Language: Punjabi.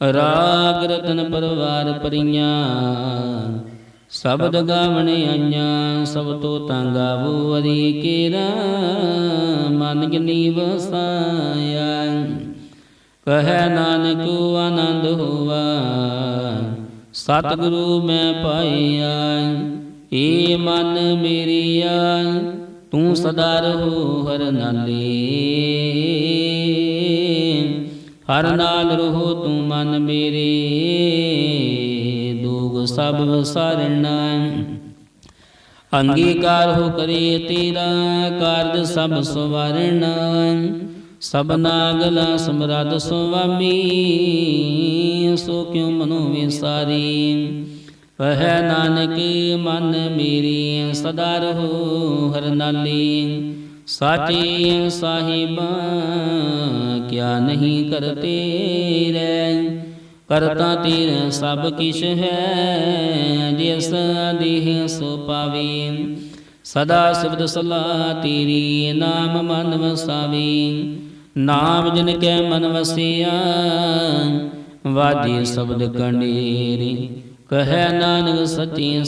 ਰਾਗ ਰਤਨ ਪਰਵਾਰ ਪਰੀਆਂ। ਸ਼ਬਦ ਗਾਵਣ ਆਈਆਂ, ਸਭ ਤੋਂ ਤਾਂ ਗਾਵੋ ਅਰੀ ਕੇਰਾ। ਮਨ ਜਨੀ ਵਸਾਇਆ ਕਹੈ ਨਾਨਕ, ਆਨੰਦ ਹੋਵਾ ਸਤਿਗੁਰੂ ਮੈਂ ਪਾਇਆ। ਏ ਮਨ ਮੇਰੀਆ, ਤੂੰ ਸਦਾ ਰਹੋ ਹਰ ਨਾਲੇ ਹਰ ਨਾਲ ਰਹੋ ਤੂੰ ਮਨ ਮੇਰੇ, ਦੁਗ ਸਭ ਵਿਸਾਰਣਾ ਅੰਗੀਕਾਰ ਹੋ ਕਰੇ ਤੇਰਾ ਕਾਰਜ ਸਭ ਸਵਾਰਣਾ ਸਭਨਾ ਗਲਾ ਸਮਰੱਥ ਸੁਆਮੀ, ਸੋ ਕਿਉ ਮਨੋ ਵਿਸਾਰੀ? ਕਹਿ ਨਾਨਕ ਮਨ ਮੇਰੀ, ਸਦਾ ਰਹੋ ਹਰ ਨਾਲੀ। ਸਾਚੇ ਸਾਹਿਬਾ, ਕਿਆ ਨਹੀਂ ਕਰਤੇ ਰਹਿ? ਕਰਤਾ ਤੇਰਾ ਸਭ ਕਿਛ ਹੈ ਜਿਸ ਦੇਹ ਸੋ ਪਾਵੇ। ਸਦਾ ਸਿਵਦ ਸਲਾ ਤੇਰੀ ਨਾਮ ਮਨ ਵਸਾਵੇ। ਨਾਮ ਜਿਨ ਕੈ ਮਨ ਵਸਿਆ, ਵਾਜੇ ਸ਼ਬਦ ਕੰਡੀਰੀ। ਕਹੈ ਨਾਨਕ ਸਚੀ